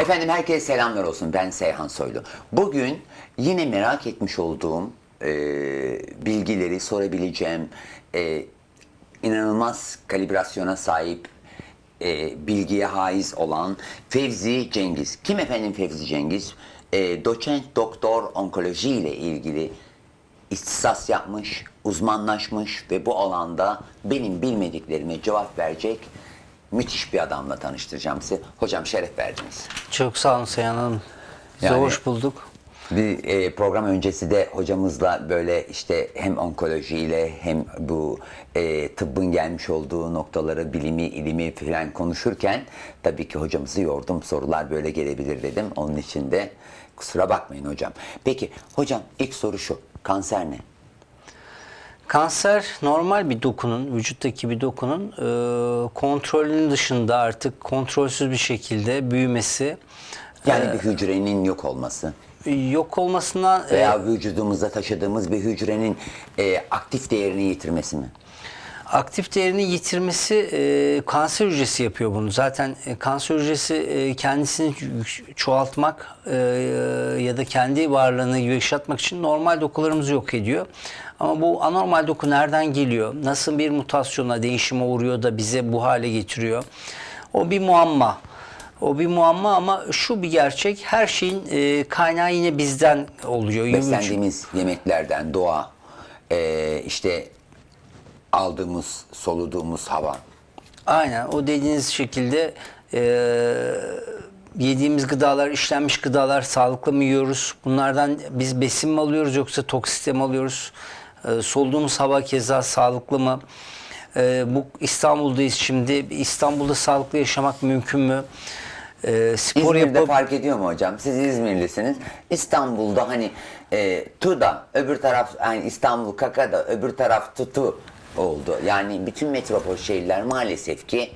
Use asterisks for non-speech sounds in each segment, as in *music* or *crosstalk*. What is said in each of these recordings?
Efendim herkese selamlar olsun. Ben Seyhan Soylu. Bugün yine merak etmiş olduğum e, bilgileri sorabileceğim e, inanılmaz kalibrasyona sahip e, bilgiye haiz olan Fevzi Cengiz. Kim efendim Fevzi Cengiz? E, doçent doktor onkoloji ile ilgili ihtisas yapmış, uzmanlaşmış ve bu alanda benim bilmediklerime cevap verecek müthiş bir adamla tanıştıracağım sizi. Hocam şeref verdiniz. Çok sağ olun Seyhan Hanım. Yani- hoş bulduk. Bir e, program öncesi de hocamızla böyle işte hem onkolojiyle hem bu e, tıbbın gelmiş olduğu noktaları, bilimi, ilimi falan konuşurken tabii ki hocamızı yordum. Sorular böyle gelebilir dedim. Onun için de kusura bakmayın hocam. Peki hocam ilk soru şu. Kanser ne? Kanser normal bir dokunun, vücuttaki bir dokunun e, kontrolünün dışında artık kontrolsüz bir şekilde büyümesi, Yani bir hücrenin yok olması yok olmasından e, veya vücudumuzda taşıdığımız bir hücrenin e, aktif değerini yitirmesi mi? aktif değerini yitirmesi e, kanser hücresi yapıyor bunu. Zaten e, kanser hücresi e, kendisini çoğaltmak e, ya da kendi varlığını yaşatmak için normal dokularımızı yok ediyor. Ama bu anormal doku nereden geliyor? Nasıl bir mutasyona, değişime uğruyor da bize bu hale getiriyor? O bir muamma. O bir muamma ama şu bir gerçek. Her şeyin e, kaynağı yine bizden oluyor. Beslendiğimiz yemeklerden, doğa, e, işte aldığımız, soluduğumuz hava. Aynen o dediğiniz şekilde e, yediğimiz gıdalar, işlenmiş gıdalar sağlıklı mı yiyoruz? Bunlardan biz besin mi alıyoruz yoksa toksite mi alıyoruz? E, soluduğumuz hava keza sağlıklı mı? E, bu İstanbul'dayız şimdi. İstanbul'da sağlıklı yaşamak mümkün mü? E, spor İzmir'de yapıp fark ediyor mu hocam? Siz İzmirlisiniz. İstanbul'da hani e, Tu'da, öbür taraf yani İstanbul Kaka'da, öbür taraf Tutu oldu. Yani bütün metropol şehirler maalesef ki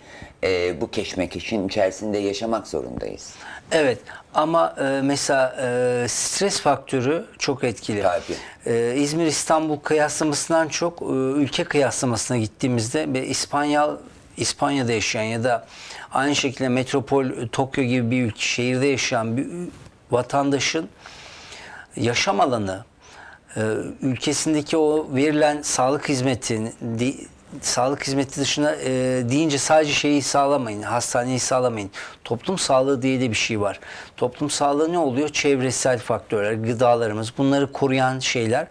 e, bu keşmekeşin içerisinde yaşamak zorundayız. Evet ama e, mesela e, stres faktörü çok etkili. Tabii. E, İzmir İstanbul kıyaslamasından çok e, ülke kıyaslamasına gittiğimizde ve İspanyol İspanya'da yaşayan ya da aynı şekilde metropol e, Tokyo gibi bir ülke şehirde yaşayan bir vatandaşın yaşam alanı, e, ülkesindeki o verilen sağlık hizmeti, di- sağlık hizmeti dışında e, deyince sadece şeyi sağlamayın, hastaneyi sağlamayın. Toplum sağlığı diye de bir şey var. Toplum sağlığı ne oluyor? Çevresel faktörler, gıdalarımız, bunları koruyan şeyler.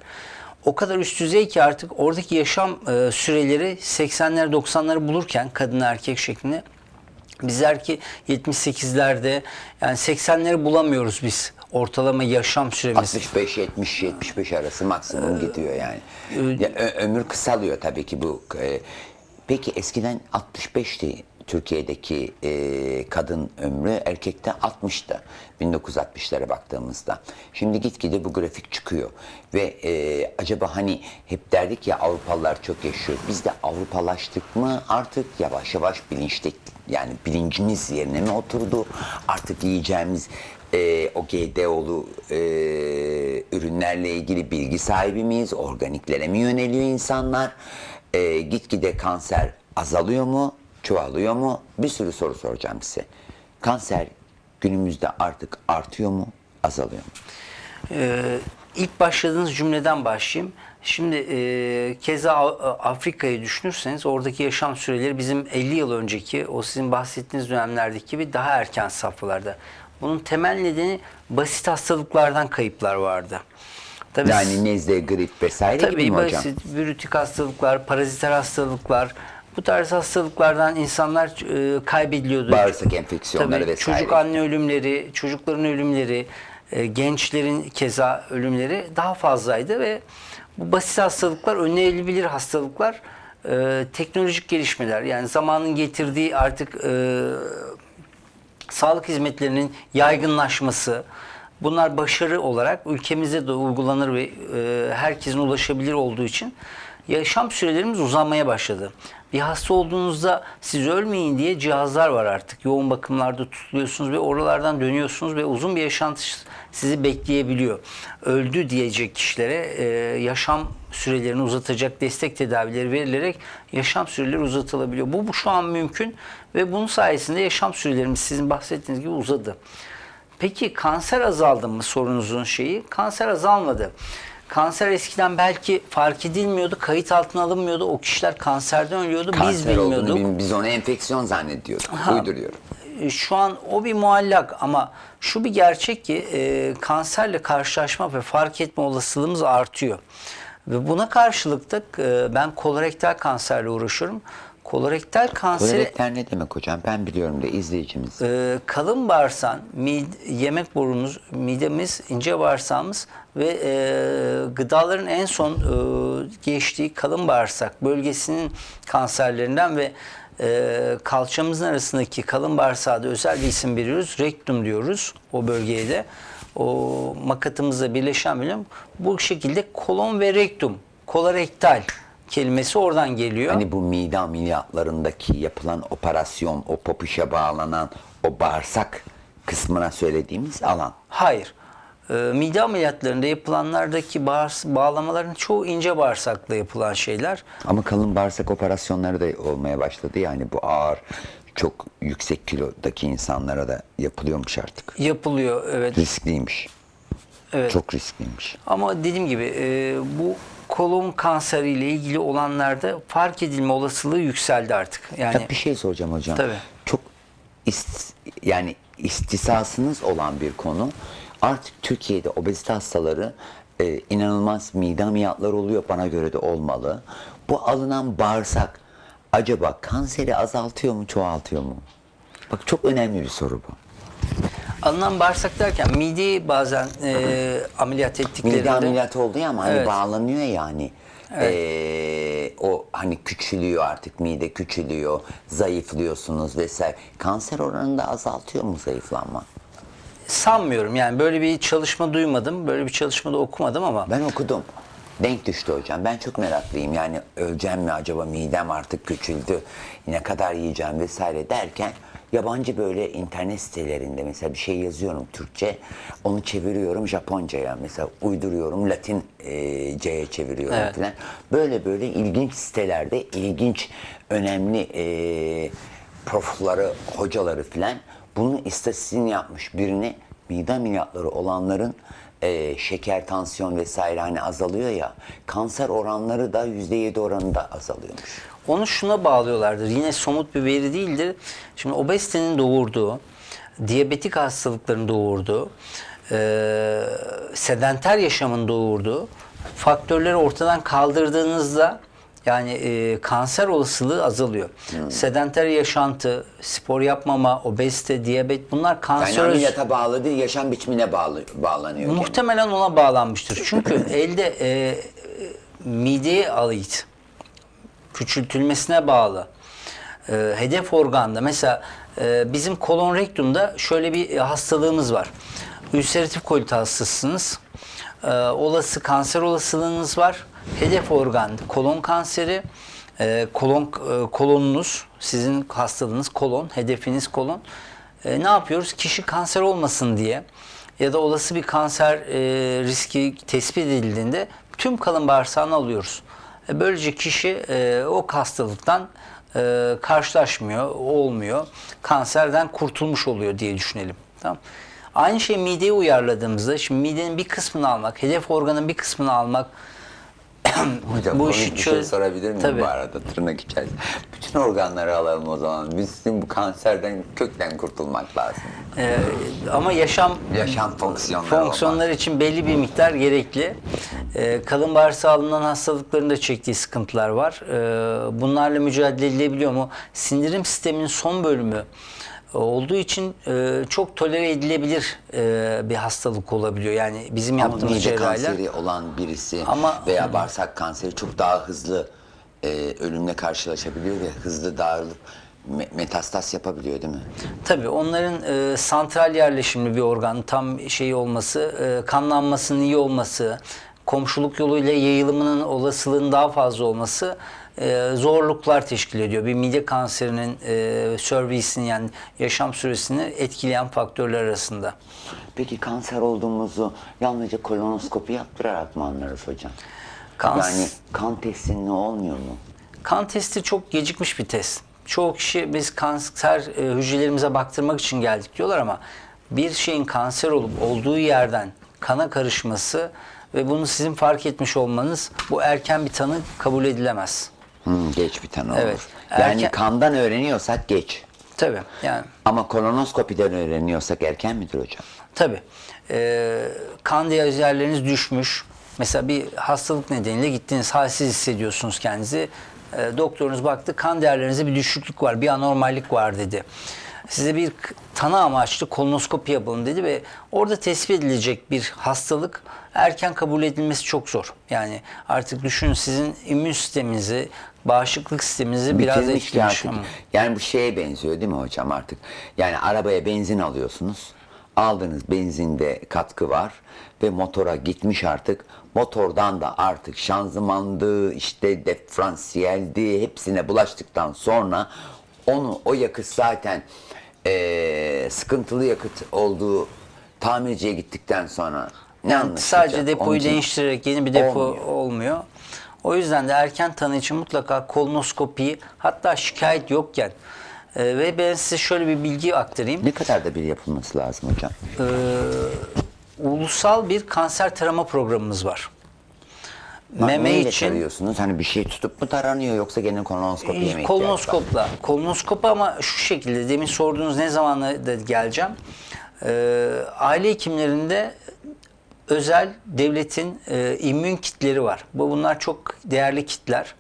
O kadar üst düzey ki artık oradaki yaşam e, süreleri 80'ler 90'ları bulurken kadın erkek şeklinde Bizler ki 78'lerde yani 80'leri bulamıyoruz biz ortalama yaşam süremiz. 65 70 75 arası maksimum gidiyor yani. Ya, ö- ömür kısalıyor tabii ki bu. e, peki eskiden 65'ti Türkiye'deki e, kadın ömrü, erkekte 60'tı 1960'lara baktığımızda. Şimdi gitgide bu grafik çıkıyor ve e, acaba hani hep derdik ya Avrupalılar çok yaşıyor. Biz de Avrupalaştık mı artık yavaş yavaş bilinçte yani bilincimiz yerine mi oturdu? Artık yiyeceğimiz e, o GDO'lu e, ürünlerle ilgili bilgi sahibi miyiz? Organiklere mi yöneliyor insanlar? E, gitgide kanser azalıyor mu? Çoğalıyor mu? Bir sürü soru soracağım size. Kanser günümüzde artık artıyor mu? Azalıyor mu? Ee, ilk başladığınız cümleden başlayayım. Şimdi e, keza Afrika'yı düşünürseniz oradaki yaşam süreleri bizim 50 yıl önceki o sizin bahsettiğiniz dönemlerdeki gibi daha erken safhalarda. Bunun temel nedeni basit hastalıklardan kayıplar vardı. Tabii Yani nezle, grip vesaire gibi Tabii mi hocam? basit virütik hastalıklar, paraziter hastalıklar, bu tarz hastalıklardan insanlar e, kaybediliyordu. Bağırsak enfeksiyonları Tabii, vesaire. Çocuk anne ölümleri, çocukların ölümleri, e, gençlerin keza ölümleri daha fazlaydı ve bu basit hastalıklar, önlenebilir hastalıklar e, teknolojik gelişmeler yani zamanın getirdiği artık e, sağlık hizmetlerinin yaygınlaşması bunlar başarı olarak ülkemizde de uygulanır ve e, herkesin ulaşabilir olduğu için yaşam sürelerimiz uzamaya başladı. Bir hasta olduğunuzda siz ölmeyin diye cihazlar var artık. Yoğun bakımlarda tutuluyorsunuz ve oralardan dönüyorsunuz ve uzun bir yaşantı sizi bekleyebiliyor. Öldü diyecek kişilere e, yaşam sürelerini uzatacak destek tedavileri verilerek yaşam süreleri uzatılabiliyor. Bu, bu şu an mümkün ve bunun sayesinde yaşam sürelerimiz sizin bahsettiğiniz gibi uzadı. Peki kanser azaldı mı sorunuzun şeyi? Kanser azalmadı. Kanser eskiden belki fark edilmiyordu, kayıt altına alınmıyordu. O kişiler kanserden ölüyordu. Biz Kanser olduğunu bilmiyorduk. bil- biz onu enfeksiyon zannediyorduk. Uyduruyorum. E, Şu an o bir muallak ama şu bir gerçek ki e, kanserle karşılaşma ve fark etme olasılığımız artıyor. Ve buna karşılık da e, ben kolorektal kanserle uğraşıyorum. Kolorektal kanseri Kolorektal ne demek hocam? Ben biliyorum da izleyicimiz. e, kalın bağırsan, mid- yemek borumuz, midemiz, ince bağırsağımız ve e, gıdaların en son e, geçtiği kalın bağırsak bölgesinin kanserlerinden ve e, kalçamızın arasındaki kalın bağırsağa da özel bir isim veriyoruz. Rektum diyoruz o bölgeye de. O makatımızla birleşen bölüm bu şekilde kolon ve rektum, kolorektal kelimesi oradan geliyor. Hani bu mide ameliyatlarındaki yapılan operasyon, o popişe bağlanan o bağırsak kısmına söylediğimiz alan. Hayır. Ee, mide ameliyatlarında yapılanlardaki bağırs bağlamaların çoğu ince bağırsakla yapılan şeyler. Ama kalın bağırsak operasyonları da olmaya başladı. Yani bu ağır, çok yüksek kilodaki insanlara da yapılıyormuş artık. Yapılıyor evet. Riskliymiş. Evet. Çok riskliymiş. Ama dediğim gibi e, bu kolon kanseriyle ilgili olanlarda fark edilme olasılığı yükseldi artık. Yani Tabii bir şey soracağım hocam. Tabii. Çok ist, yani istisasınız olan bir konu. Artık Türkiye'de obezite hastaları e, inanılmaz mide ameliyatları oluyor. Bana göre de olmalı. Bu alınan bağırsak acaba kanseri azaltıyor mu, çoğaltıyor mu? Bak çok önemli bir soru bu. Alınan bağırsak derken mideyi bazen e, ameliyat ettiklerinde Mide ameliyatı oldu ya ama hani Evet. bağlanıyor yani. Ee, o hani küçülüyor artık mide küçülüyor, zayıflıyorsunuz vesaire. Kanser oranını da azaltıyor mu zayıflanma? sanmıyorum. Yani böyle bir çalışma duymadım. Böyle bir çalışmada okumadım ama Ben okudum. Denk düştü hocam. Ben çok meraklıyım. Yani öleceğim mi acaba midem artık küçüldü. Ne kadar yiyeceğim vesaire derken yabancı böyle internet sitelerinde mesela bir şey yazıyorum Türkçe. Onu çeviriyorum Japonca'ya. Mesela uyduruyorum Latince'ye çeviriyorum Evet. falan. Böyle böyle ilginç sitelerde ilginç önemli e, profları, hocaları falan bunun istatistiğini yapmış birini mide ameliyatları olanların e, şeker, tansiyon vesaire hani azalıyor ya kanser oranları da %7 oranında azalıyormuş. Onu şuna bağlıyorlardır. Yine somut bir veri değildir. Şimdi obezitenin doğurduğu, diyabetik hastalıkların doğurduğu, e, sedenter yaşamın doğurduğu faktörleri ortadan kaldırdığınızda yani e, kanser olasılığı azalıyor. Sedenter yaşantı, spor yapmama, obezite, diyabet bunlar Yani kanser ameliyata bağlı değil, yaşam biçimine bağlı, bağlanıyor. Muhtemelen ona bağlanmıştır. Çünkü *laughs* elde e, e, mideye ait küçültülmesine bağlı. E, hedef organda mesela e, bizim kolon rektumda şöyle bir hastalığımız var. Ülseratif kolit hastasısınız. E, olası kanser olasılığınız var. Hedef organ kolon kanseri. E, kolon e, kolonunuz sizin hastalığınız kolon, hedefiniz kolon. E, ne yapıyoruz? Kişi kanser olmasın diye ya da olası bir kanser e, riski tespit edildiğinde tüm kalın bağırsağını alıyoruz. E, böylece kişi e, o hastalıktan e, karşılaşmıyor, olmuyor. Kanserden kurtulmuş oluyor diye düşünelim. Tamam. Aynı şey mideye uyarladığımızda, şimdi midenin bir kısmını almak, hedef organın bir kısmını almak, *clears throat* Hocam Bu işi bir şey sorabilir miyim Tabii. bu arada tırnak içerisinde? Bütün organları alalım o zaman. Bizim bu kanserden kökten kurtulmak lazım. Ee, ama yaşam Yaşam fonksiyonları fonksiyonları için belli bir miktar gerekli. Ee, kalın bağırsağı alınan hastalıkların da çektiği sıkıntılar var. Ee, bunlarla mücadele edilebiliyor mu? Sindirim sisteminin son bölümü olduğu için e, çok tolere edilebilir e, bir hastalık olabiliyor. Yani bizim yaptığımız cerrahiler. kanseri olan birisi Ama- veya bağırsak kanseri çok daha hızlı e, ölümle karşılaşabiliyor ve hızlı dağılıp me- metastas yapabiliyor değil mi? Tabii onların e, santral yerleşimli bir organ tam şey olması, e, kanlanmasının iyi olması, komşuluk yoluyla yayılımının olasılığının daha fazla olması e, zorluklar teşkil ediyor. Bir mide kanserinin e, servisini yani yaşam süresini etkileyen faktörler arasında. Peki kanser olduğumuzu yalnızca kolonoskopi yaptırarak mı anlarız hocam? Kans- Yani kan testinle olmuyor mu? Kan testi çok gecikmiş bir test. Çoğu kişi biz kanser e, hücrelerimize baktırmak için geldik diyorlar ama bir şeyin kanser olup olduğu yerden kana karışması ve bunu sizin fark etmiş olmanız bu erken bir tanı kabul edilemez. Hmm, geç bir tane olur. Evet. Yani Erken- kandan öğreniyorsak geç. Tabii yani Ama kolonoskopiden öğreniyorsak erken midir hocam? Tabii. Ee, kan değerleriniz düşmüş. Mesela bir hastalık nedeniyle gittiniz, halsiz hissediyorsunuz kendinizi. Ee, doktorunuz baktı, kan değerlerinizde bir düşüklük var, bir anormallik var dedi. Size bir tanı amaçlı kolonoskopi yapalım dedi ve orada tespit edilecek bir hastalık erken kabul edilmesi çok zor. Yani artık düşünün sizin immün sisteminizi, bağışıklık sisteminizi biraz Bitirmiş ki etkilemiş. artık. Ama Yani bu şeye benziyor değil mi hocam artık? Yani arabaya benzin alıyorsunuz. Aldığınız benzinde katkı var ve motora gitmiş artık. Motordan da artık şanzımandı, işte diferansiyeldi hepsine bulaştıktan sonra onu o yakıt zaten eee, sıkıntılı yakıt olduğu tamirciye gittikten sonra ne Yani anlaşılacak? sadece Onun depoyu için değiştirerek yeni bir depo olmuyor. olmuyor. O yüzden de erken tanı için mutlaka kolonoskopiyi hatta şikayet yokken e, ve ben size şöyle bir bilgi aktarayım. Ne kadar da bir yapılması lazım hocam? Ulusal bir kanser tarama programımız var. Meme Meme için tarıyorsunuz? Hani bir şey tutup mu taranıyor yoksa gene kolonoskopiye mi ihtiyaç var? kolonoskopla. Kolonoskop ama şu şekilde demin sorduğunuz ne zaman da geleceğim. Ee, aile hekimlerinde özel devletin e, immün kitleri var. Bu bunlar çok değerli kitler.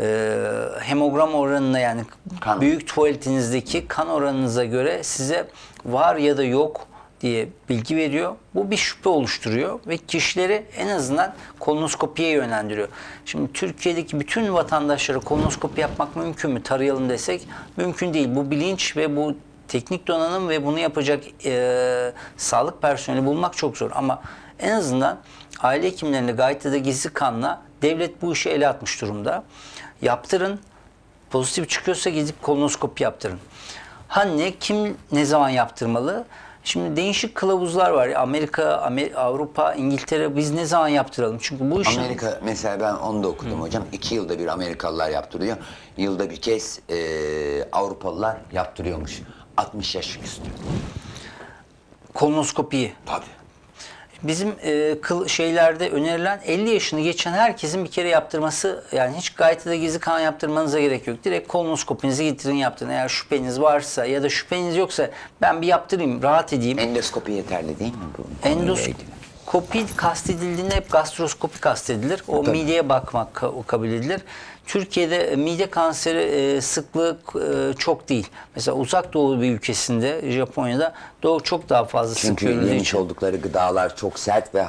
Ee, hemogram oranına yani Kan. büyük tuvaletinizdeki kan oranınıza göre size var ya da yok diye bilgi veriyor. Bu bir şüphe oluşturuyor ve kişileri en azından kolonoskopiye yönlendiriyor. Şimdi Türkiye'deki bütün vatandaşlara kolonoskopi yapmak mümkün mü? Tarayalım desek mümkün değil. Bu bilinç ve bu teknik donanım ve bunu yapacak e, sağlık personeli bulmak çok zor. Ama en azından aile hekimlerinde gayet de gizli kanla devlet bu işi ele atmış durumda. Yaptırın. Pozitif çıkıyorsa gidip kolonoskopi yaptırın. Ha ne, kim ne zaman yaptırmalı? Şimdi değişik kılavuzlar var. Amerika, Amer- Avrupa, İngiltere biz ne zaman yaptıralım? Çünkü bu işin Amerika mesela ben onu da okudum hocam. İki yılda bir Amerikalılar yaptırıyor. Yılda bir kez e, Avrupalılar yaptırıyormuş. 60 yaş üstü. kolonoskopiyi. Tabii. Bizim e, kıl şeylerde önerilen 50 yaşını geçen herkesin bir kere yaptırması yani hiç gayet de gizli kan yaptırmanıza gerek yok. Direkt kolonoskopinizi getirin yaptırın. Eğer şüpheniz varsa ya da şüpheniz yoksa ben bir yaptırayım, rahat edeyim. Endoskopi yeterli değil mi bu? konuyla Endoskopi kastedildiğinde hep gastroskopi kastedilir. O Tabii. mideye bakmak kabul edilir. Türkiye'de mide kanseri e, sıklığı e, çok değil. Mesela uzak doğu bir ülkesinde Japonya'da doğu çok daha fazla sık Çünkü görüldüğü yemiş için. oldukları gıdalar çok sert ve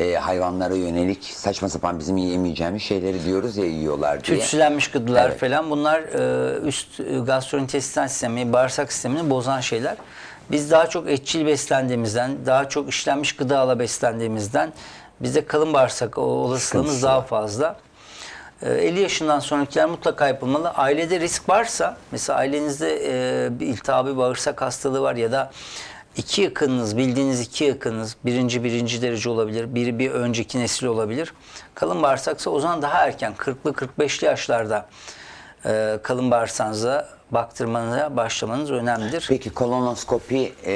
e, hayvanlara yönelik saçma sapan bizim yiyemeyeceğimiz şeyleri diyoruz ya yiyorlar diye. Tütsülenmiş gıdalar Evet. falan bunlar e, üst e, gastrointestinal sistemi, bağırsak sistemini bozan şeyler. Biz daha çok etçil beslendiğimizden, daha çok işlenmiş gıdayla beslendiğimizden bizde kalın bağırsak olasılığımız daha fazla. E, 50 yaşından sonrakiler mutlaka yapılmalı. Ailede risk varsa, mesela ailenizde e, bir iltihabi bağırsak hastalığı var ya da iki yakınınız, bildiğiniz iki yakınınız, birinci birinci derece olabilir, biri bir önceki nesil olabilir. Kalın bağırsaksa o zaman daha erken, 40'lı 45'li yaşlarda e, kalın bağırsağınıza baktırmanıza başlamanız önemlidir. Peki kolonoskopi e,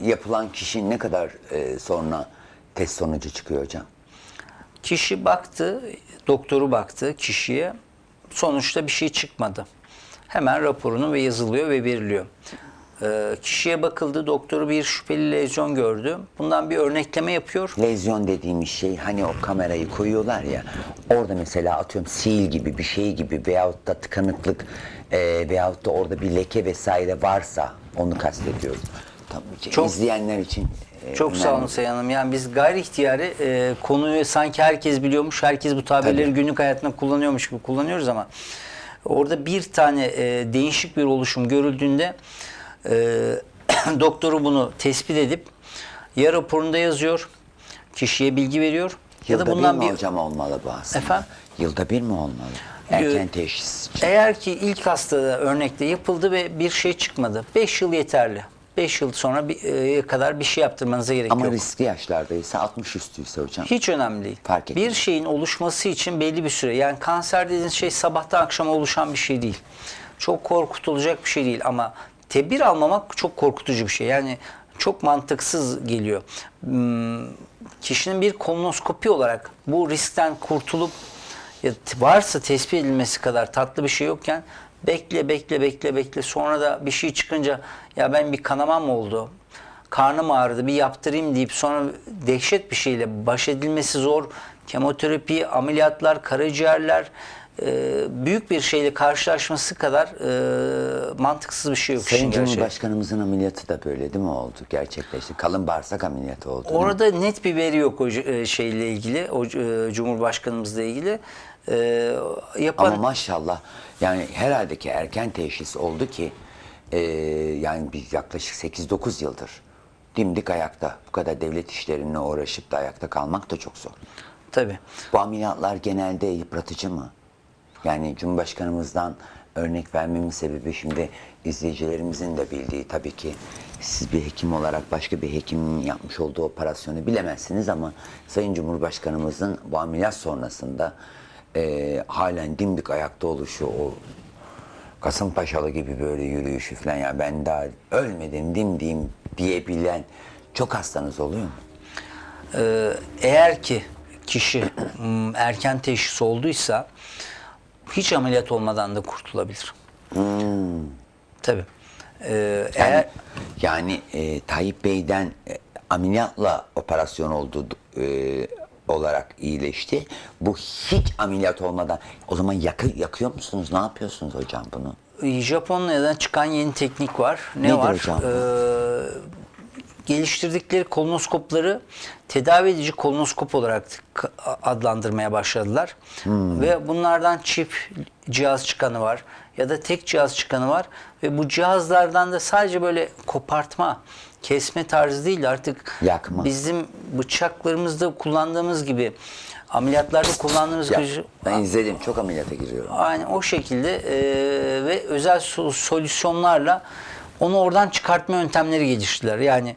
yapılan kişi ne kadar e, sonra test sonucu çıkıyor hocam? Kişi baktı, doktoru baktı kişiye. Sonuçta bir şey çıkmadı. Hemen raporunu ve yazılıyor ve veriliyor. Ee, kişiye bakıldı, doktoru bir şüpheli lezyon gördü. Bundan bir örnekleme yapıyor. Lezyon dediğimiz şey hani o kamerayı koyuyorlar ya orada mesela atıyorum sil gibi bir şey gibi veyahut da tıkanıklık e, veyahut da orada bir leke vesaire varsa onu kastediyorum. Tabii Çok- izleyenler için e, Çok sağ önemli. olun Sayın Hanım. Yani biz gayri ihtiyari e, konuyu sanki herkes biliyormuş, herkes bu tabirleri Tabii. günlük hayatında kullanıyormuş gibi kullanıyoruz ama orada bir tane e, değişik bir oluşum görüldüğünde e, *clears throat* doktoru bunu tespit edip ya raporunda yazıyor, kişiye bilgi veriyor. ya Yılda da bundan bir mi bir hocam olmalı bu aslında? Efendim? Yılda bir mi olmalı? Erken teşhis için. Eğer ki ilk hastada örnekte yapıldı ve bir şey çıkmadı. 5 yıl yeterli. 5 yıl sonra bir, e, kadar bir şey yaptırmanıza gerek Ama yok. riskli yaşlardaysa 60 üstüyse hocam. Hiç önemli değil. Fark etmez. bir şeyin oluşması için belli bir süre. Yani kanser dediğiniz şey sabahtan akşama oluşan bir şey değil. Çok korkutulacak bir şey değil ama tedbir almamak çok korkutucu bir şey. Yani çok mantıksız geliyor. Hmm, Kişinin bir kolonoskopi olarak bu riskten kurtulup varsa tespit edilmesi kadar tatlı bir şey yokken bekle bekle bekle bekle sonra da bir şey çıkınca ya ben bir kanamam oldu karnım ağrıdı bir yaptırayım deyip sonra dehşet bir şeyle baş edilmesi zor. Kemoterapi, ameliyatlar, karaciğerler büyük bir şeyle karşılaşması kadar e, mantıksız bir şey yok. Sayın. Cumhurbaşkanımızın ameliyatı da böyle değil mi oldu? Gerçekleşti. Kalın bağırsak ameliyatı oldu. Orada net bir veri yok o e, şeyle ilgili, o e, Cumhurbaşkanımızla ilgili. E, yapan Ama maşallah yani herhalde ki erken teşhis oldu ki e, yani bir yaklaşık 8-9 yıldır dimdik ayakta. Bu kadar devlet işlerine uğraşıp da ayakta kalmak da çok zor. tabii. Bu ameliyatlar genelde yıpratıcı mı? Yani Cumhurbaşkanımızdan örnek vermemin sebebi şimdi izleyicilerimizin de bildiği tabii ki siz bir hekim olarak başka bir hekimin yapmış olduğu operasyonu bilemezsiniz ama Sayın Cumhurbaşkanımızın bu ameliyat sonrasında eee halen dimdik ayakta oluşu o Kasımpaşalı gibi böyle yürüyüşü falan ya ben daha ölmedim dimdiyim diyebilen çok hastanız oluyor mu? Ee, eğer ki kişi *clears throat* erken teşhis olduysa hiç ameliyat olmadan da kurtulabilir. Tabii. Ee, Yani, eğer yani e, Tayyip Bey'den e, ameliyatla operasyon oldu e, olarak iyileşti. Bu hiç ameliyat olmadan o zaman yakı, yakıyor musunuz? Ne yapıyorsunuz hocam bunu? Japonya'dan çıkan yeni teknik var. Ne Nedir var? hocam? Ee, geliştirdikleri kolonoskopları tedavi edici kolonoskop olarak adlandırmaya başladılar. Hmm. Ve bunlardan çift cihaz çıkanı var ya da tek cihaz çıkanı var ve bu cihazlardan da sadece böyle kopartma, kesme tarzı değil artık Yakma. bizim bıçaklarımızda kullandığımız gibi ameliyatlarda kullandığımız Ya, gibi ben izledim. Çok ameliyata giriyorum. Aynı o şekilde e, ve özel so- solüsyonlarla onu oradan çıkartma yöntemleri geliştirdiler. Yani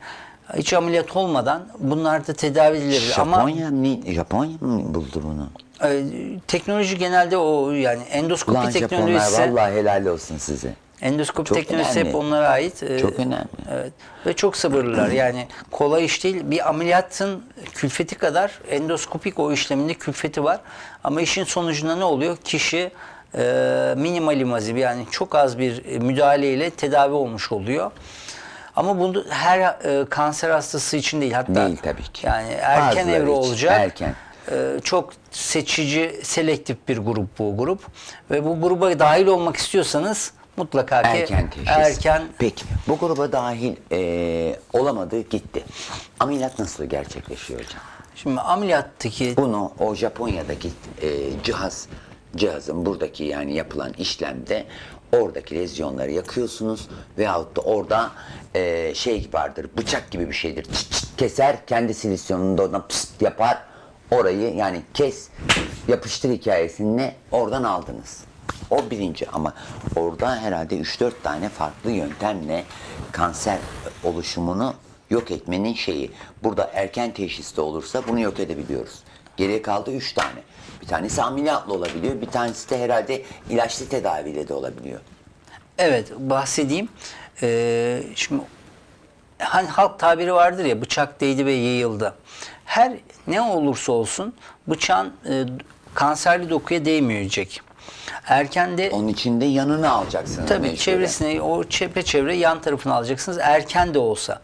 hiç ameliyat olmadan bunlar da tedavi. Ama Japonya mı, Japonya mı buldu bunu? e, teknoloji genelde o yani endoskopi Ulan Japonlar teknolojisi vallahi helal olsun size. endoskopi Çok teknolojisi hep önemli. onlara ait. E, Çok önemli. Evet. Ve çok sabırlılar. Yani kolay iş değil. Bir ameliyatın külfeti kadar endoskopik o işleminde külfeti var. Ama işin sonucunda ne oluyor? Kişi e, minimal invazif yani çok az bir müdahaleyle tedavi olmuş oluyor. Ama bunu her e, kanser hastası için değil. Hatta Değil tabii ki. Yani erken Bazıları evre için olacak. erken. E, çok seçici, selektif bir grup bu grup. Ve bu gruba dahil olmak istiyorsanız mutlaka ki Erken teşhis. erken Peki bu gruba dahil e, olamadı gitti. Ameliyat nasıl gerçekleşiyor hocam? Şimdi ameliyattaki Bunu o Japonya'daki e, cihaz cihazın buradaki yani yapılan işlemde oradaki lezyonları yakıyorsunuz veyahut da orada e, şey vardır bıçak gibi bir şeydir çıt çıt keser kendi silisyonunu da oradan pıst yapar orayı yani kes yapıştır hikayesini oradan aldınız. O birinci ama orada herhalde 3-4 tane farklı yöntemle kanser oluşumunu yok etmenin şeyi. Burada erken teşhiste olursa bunu yok edebiliyoruz. Geriye kaldı üç tane. Bir tanesi ameliyatla olabiliyor. Bir tanesi de herhalde ilaçlı tedaviyle de olabiliyor. evet bahsedeyim. Ee, şimdi hani halk tabiri vardır ya bıçak değdi ve yayıldı. Her ne olursa olsun bıçağın e, kanserli dokuya değmeyecek. Erken de Onun için de yanına alacaksınız. Tabii mecburen. çevresine o çepeçevre yan tarafını alacaksınız erken de olsa.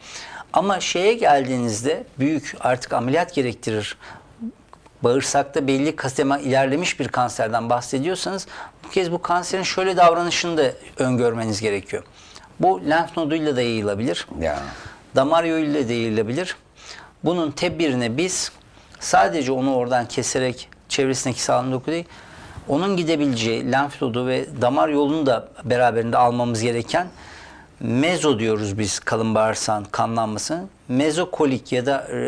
Ama şeye geldiğinizde büyük artık ameliyat gerektirir. Bağırsakta belli kasema ilerlemiş bir kanserden bahsediyorsanız bu kez bu kanserin şöyle davranışını da öngörmeniz gerekiyor. Bu lenf noduyla da yayılabilir. Ya. Damar yoluyla da yayılabilir. Bunun tedbirine biz sadece onu oradan keserek çevresindeki sağlam doku değil, onun gidebileceği lenf nodu ve damar yolunu da beraberinde almamız gereken mezo diyoruz biz kalın bağırsağın kanlanmasının. Mezokolik ya da e, e,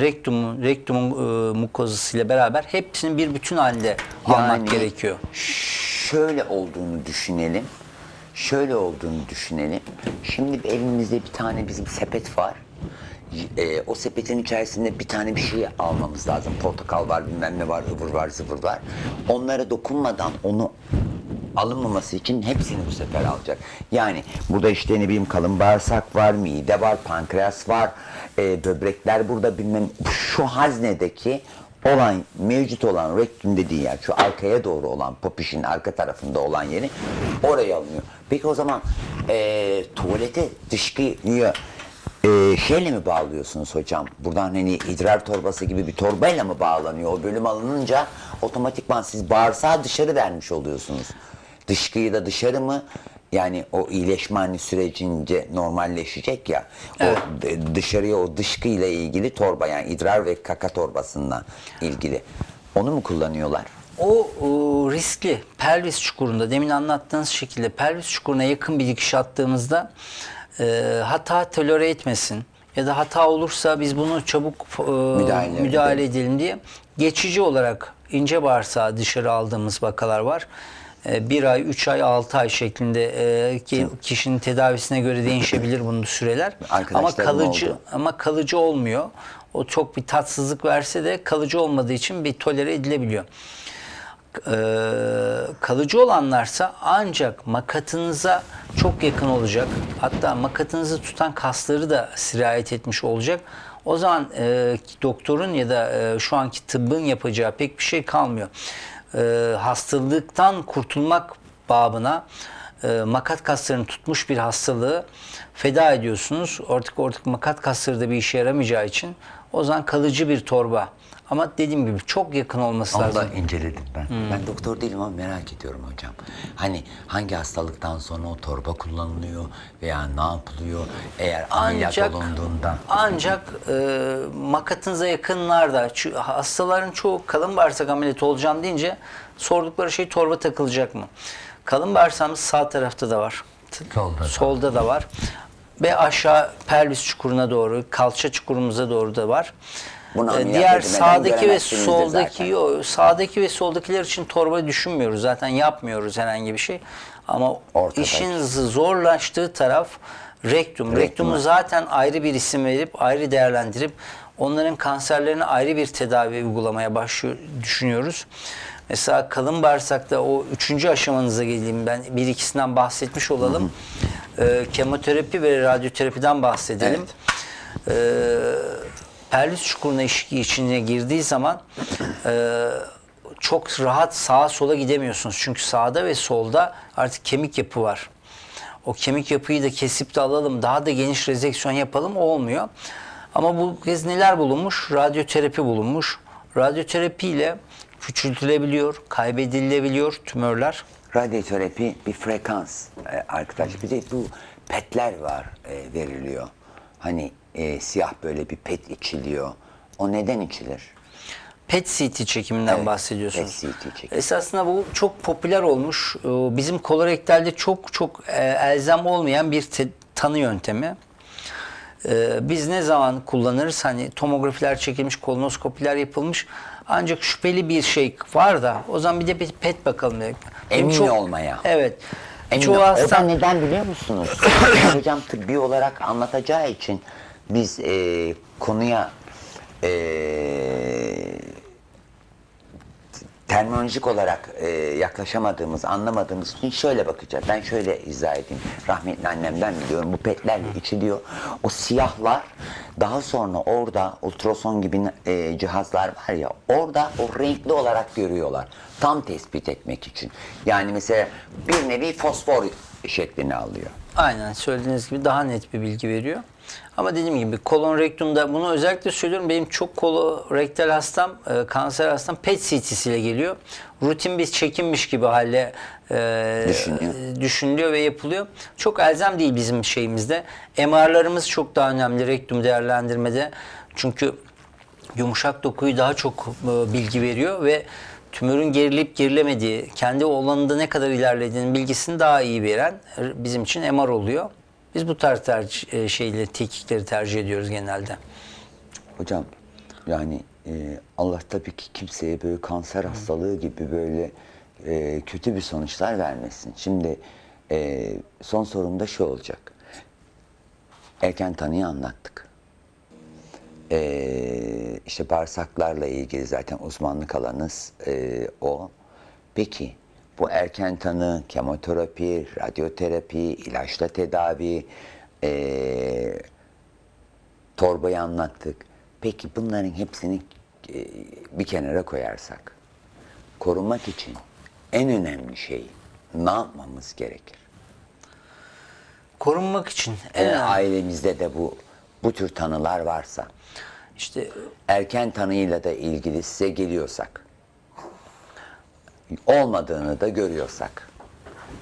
rektumun, rektumun e, mukozası ile beraber hepsinin bir bütün almak Yani gerekiyor. Şöyle olduğunu düşünelim. Şöyle olduğunu düşünelim. Şimdi elimizde bir tane bizim sepet var. Ee, o sepetin içerisinde bir tane bir şey almamız lazım. Portakal var, bilmem ne var, ıvır var, zıvır var. Onlara dokunmadan onu alınmaması için hepsini bu sefer alacak. Yani burada işte ne bileyim kalın bağırsak var, mide var, pankreas var, e, böbrekler burada bilmem şu haznedeki olan mevcut olan rektum dediği yer şu arkaya doğru olan popişin arka tarafında olan yeri oraya alınıyor. Peki o zaman e, tuvalete dışkıyı e, şeyle mi bağlıyorsunuz hocam? Buradan hani idrar torbası gibi bir torbayla mı bağlanıyor? O bölüm alınınca otomatikman siz bağırsağı dışarı vermiş oluyorsunuz. Dışkıyı da dışarı mı? Yani o iyileşme hani sürecince normalleşecek ya. Evet. O dışarıya o dışkıyla ilgili torba yani idrar ve kaka torbasından ilgili. Onu mu kullanıyorlar? O, o riskli. Pelvis çukurunda demin anlattığınız şekilde pelvis çukuruna yakın bir dikiş attığımızda e, hata tolere etmesin ya da hata olursa biz bunu çabuk e, Müdahale müdahale, edelim diye geçici olarak ince bağırsağı dışarı aldığımız vakalar var. E, bir ay, üç ay, altı ay şeklinde e, ki kişinin tedavisine göre değişebilir bunun süreler. *laughs* Ama kalıcı oldu. ama kalıcı olmuyor. O çok bir tatsızlık verse de kalıcı olmadığı için bir tolere edilebiliyor. Ee, kalıcı olanlarsa ancak makatınıza çok yakın olacak. Hatta makatınızı tutan kasları da sirayet etmiş olacak. O zaman e, doktorun ya da e, şu anki tıbbın yapacağı pek bir şey kalmıyor. E, hastalıktan kurtulmak babına e, makat kaslarını tutmuş bir hastalığı feda ediyorsunuz. Artık artık makat kasları da bir işe yaramayacağı için o zaman kalıcı bir torba. Ama dediğim gibi çok yakın olması Onu lazım. da inceledim ben. Ben doktor değilim ama merak ediyorum hocam. Hani hangi hastalıktan sonra o torba kullanılıyor veya ne yapılıyor eğer ameliyat Ancak olunduğunda. ancak e, makatınıza yakınlarda hastaların çoğu kalın bağırsak ameliyatı olacağım deyince sordukları şey torba takılacak mı? Kalın bağırsağımız sağ tarafta da var. Solda da. Solda da var. Ve aşağı pelvis çukuruna doğru, kalça çukurumuza doğru da var. Bunu E, Diğer sağdaki ve soldaki yo, sağdaki ve soldakiler için torba düşünmüyoruz. Zaten yapmıyoruz herhangi bir şey. Ama Ortadaki. işin zorlaştığı taraf rektum. Rektumu zaten ayrı bir isim verip ayrı değerlendirip onların kanserlerine ayrı bir tedavi uygulamaya başlıyor düşünüyoruz. Mesela kalın bağırsakta o üçüncü aşamanıza geleyim ben bir ikisinden bahsetmiş olalım. Ee, kemoterapi ve radyoterapiden bahsedelim. Ee, pelvis çukuruna içine girdiği zaman e, çok rahat sağa sola gidemiyorsunuz. Çünkü sağda ve solda artık kemik yapı var. O kemik yapıyı da kesip de alalım, daha da geniş rezeksiyon yapalım olmuyor. Ama bu kez neler bulunmuş? Radyoterapi bulunmuş. Radyoterapi ile küçültülebiliyor, kaybedilebiliyor tümörler. Radyoterapi bir frekans e, arkadaş. Bir de bu petler var e, veriliyor. Hani e, siyah böyle bir pet içiliyor. O neden içilir? PET-CT çekiminden Evet, bahsediyorsunuz. PET-CT çekimi. Esasında bu çok popüler olmuş. Ee, Bizim kolorektalde çok çok e, elzem olmayan bir tanı yöntemi. Ee, Biz ne zaman kullanırız? Hani tomografiler çekilmiş, kolonoskopiler yapılmış. Ancak şüpheli bir şey var da o zaman bir de bir PET bakalım. dedik. Emin olmaya. Evet. Emin Çoğu ol- O da hasta neden biliyor musunuz? *coughs* Hocam tıbbi olarak anlatacağı için biz e, konuya e, terminolojik olarak e, yaklaşamadığımız, anlamadığımız için şöyle bakacağız. Ben şöyle izah edeyim. Rahmetli annemden biliyorum. Bu petlerle içiliyor. O siyahlar daha sonra orada ultrason gibi e, cihazlar var ya orada o renkli olarak görüyorlar. Tam tespit etmek için. Yani mesela bir nevi fosfor şeklini alıyor. Aynen söylediğiniz gibi daha net bir bilgi veriyor. Ama dediğim gibi kolon rektumda bunu özellikle söylüyorum. Benim çok kolorektal hastam, e, kanser hastam PET CT'siyle geliyor. Rutin bir çekimmiş gibi halde e, Düşünüyor. e, düşünülüyor ve yapılıyor. Çok elzem değil bizim şeyimizde. MR'larımız çok daha önemli rektum değerlendirmede. Çünkü yumuşak dokuyu daha çok e, bilgi veriyor ve tümörün gerilip gerilemediği, kendi olanında ne kadar ilerlediğinin bilgisini daha iyi veren e, bizim için MR oluyor. Biz bu tarz tercih, e, şeyleri, teknikleri tercih ediyoruz genelde. Hocam yani e, Allah tabii ki kimseye böyle kanser hastalığı gibi böyle e, kötü bir sonuçlar vermesin. Şimdi e, son sorum da şu olacak. Erken tanıyı anlattık. E, işte bağırsaklarla ilgili zaten uzmanlık alanınız e, o. Peki bu erken tanı, kemoterapi, radyoterapi, ilaçla tedavi, e, torbayı anlattık. Peki bunların hepsini e, bir kenara koyarsak, korunmak için en önemli şey ne yapmamız gerekir? Korunmak için en ailemizde de bu bu tür tanılar varsa, işte erken tanıyla da ilgili size geliyorsak, olmadığını da görüyorsak,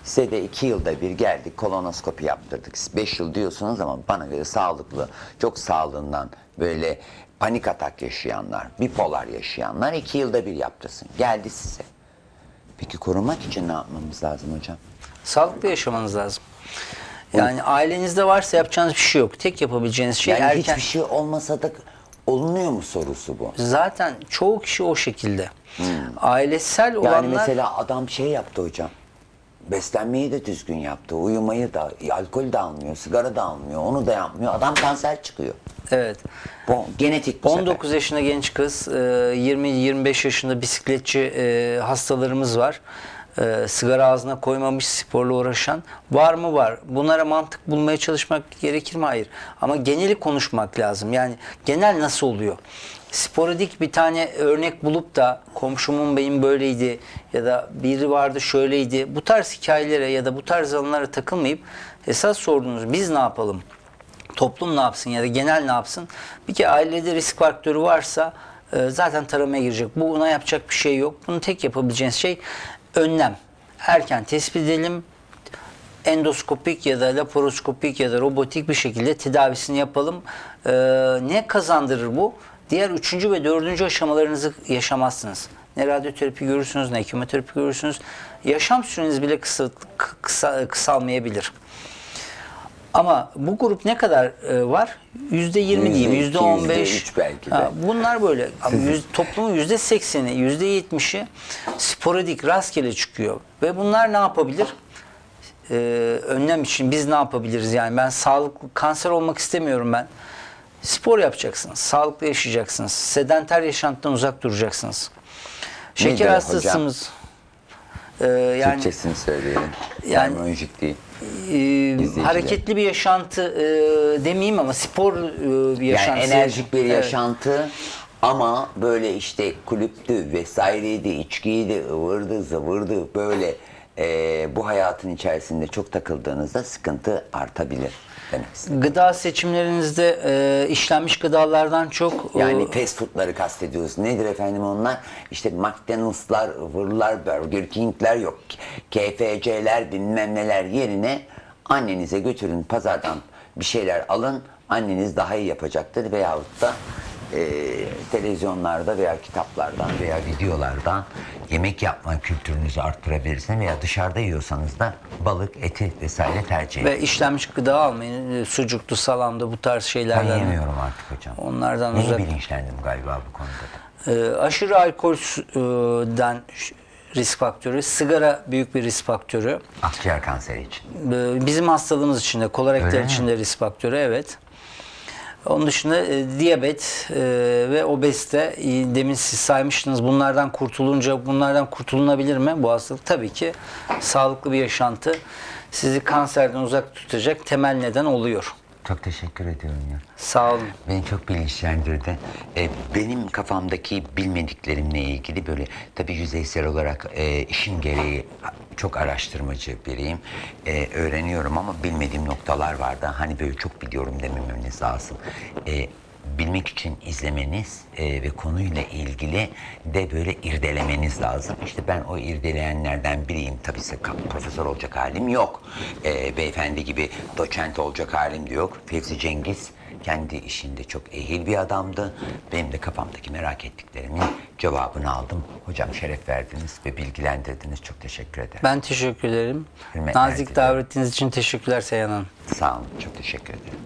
size de iki yılda bir geldik kolonoskopi yaptırdık. Siz beş yıl diyorsunuz ama bana göre sağlıklı, çok sağlığından böyle panik atak yaşayanlar, bipolar yaşayanlar iki yılda bir yaptırsın. Geldi size. Peki korunmak için ne yapmamız lazım hocam? sağlıklı yaşamanız lazım. Yani ailenizde varsa yapacağınız bir şey yok. Tek yapabileceğiniz şey Yani erken. hiçbir şey olmasa da olunuyor mu sorusu bu? Zaten çoğu kişi o şekilde. Ailesel Hmm. Yani olanlar mesela adam şey yaptı hocam. Beslenmeyi de düzgün yaptı. Uyumayı da, alkol de almıyor, sigara da almıyor, onu da yapmıyor. Adam kanser çıkıyor. evet. Bu genetik bu 19 yaşında genç kız, e, 20-25 yaşında bisikletçi e, hastalarımız var. E, Sigara ağzına koymamış, sporla uğraşan. Var mı? Var. Bunlara mantık bulmaya çalışmak gerekir mi? Hayır. Ama geneli konuşmak lazım. Yani genel nasıl oluyor? Sporadik bir tane örnek bulup da komşumun benim böyleydi ya da biri vardı şöyleydi. Bu tarz hikayelere ya da bu tarz alanlara takılmayıp esas sorduğunuz biz ne yapalım? toplum ne yapsın ya da genel ne yapsın? Bir kere ailede risk faktörü varsa e, zaten taramaya girecek. Buna yapacak bir şey yok. Bunu tek yapabileceğiniz şey önlem. Erken tespit edelim. Endoskopik ya da laparoskopik ya da robotik bir şekilde tedavisini yapalım. E, ne kazandırır bu? Diğer üçüncü ve dördüncü aşamalarınızı yaşamazsınız. Ne radyoterapi görürsünüz ne kemoterapi görürsünüz. Yaşam süreniz bile kısa, kısa, kısalmayabilir. Ama bu grup ne kadar e, var? Yüzde yirmi diyeyim, Yüzde on beş. belki de. Ha, Bunlar böyle. Ama yüz, toplumun yüzde sekseni, yüzde yetmişi sporadik, rastgele çıkıyor. Ve bunlar ne yapabilir? Ee, önlem için biz ne yapabiliriz? Yani ben sağlıklı, kanser olmak istemiyorum ben. Spor yapacaksınız, sağlıklı yaşayacaksınız, sedanter yaşantıdan uzak duracaksınız. Şeker Nedir hocam? hastasımız. Ee, yani Türkçesini söyleyelim. Yani- Terminolojik değil. E, hareketli bir yaşantı e, demeyeyim ama spor e, bir yaşantı. Yani enerjik bir Evet. yaşantı ama böyle işte kulüptü vesaireydi, içkiydi, ıvırdı, zıvırdı böyle e, bu hayatın içerisinde çok takıldığınızda sıkıntı artabilir demek istedim. Gıda seçimlerinizde e, işlenmiş gıdalardan çok e, Yani fast foodları kastediyoruz. Nedir efendim onlar? İşte McDonald'slar, ıvırlar, Burger King'ler yok. KFC'ler bilmem neler yerine annenize götürün pazardan bir şeyler alın. Anneniz daha iyi yapacaktır veyahut da e, televizyonlarda veya kitaplardan veya videolardan yemek yapma kültürünüzü arttırabilirsiniz veya dışarıda yiyorsanız da balık, eti vesaire tercih edin. ve işlenmiş gıda almayın. E, Sucuklu, salamda bu tarz Ben şeylerden. yemiyorum artık hocam. Onlardan Yeni uzak. bilinçlendim galiba bu konuda da. E, aşırı alkolden risk faktörü, sigara büyük bir risk faktörü. Akciğer kanseri için. Ee, Bizim hastalığımız için de, kolorektal için de risk faktörü evet. Onun dışında e, diyabet e, ve obezite e, demin siz saymıştınız bunlardan kurtulunca bunlardan kurtulunabilir mi bu hastalık? Tabii ki sağlıklı bir yaşantı sizi kanserden uzak tutacak temel neden oluyor. Çok teşekkür ediyorum ya. Sağ olun. Beni çok bilinçlendirdi. Ee, benim kafamdaki bilmediklerimle ilgili böyle tabii yüzeysel olarak e, işin gereği çok araştırmacı biriyim. Ee, öğreniyorum ama bilmediğim noktalar vardı. Hani böyle çok biliyorum demememiz lazım. Ee, bilmek için izlemeniz e, ve konuyla ilgili de böyle irdelemeniz lazım. İşte ben o irdeleyenlerden biriyim. Tabii size profesör olacak halim yok. E, beyefendi gibi doçent olacak halim de yok. Fevzi Cengiz kendi işinde çok ehil bir adamdı. Benim de kafamdaki merak ettiklerimin cevabını aldım. Hocam şeref verdiniz ve bilgilendirdiniz. Çok teşekkür ederim. Ben teşekkür ederim. Hürmetler Nazik dilerim. davetiniz için teşekkürler Seyhan Hanım. Sağ olun. Çok teşekkür ederim.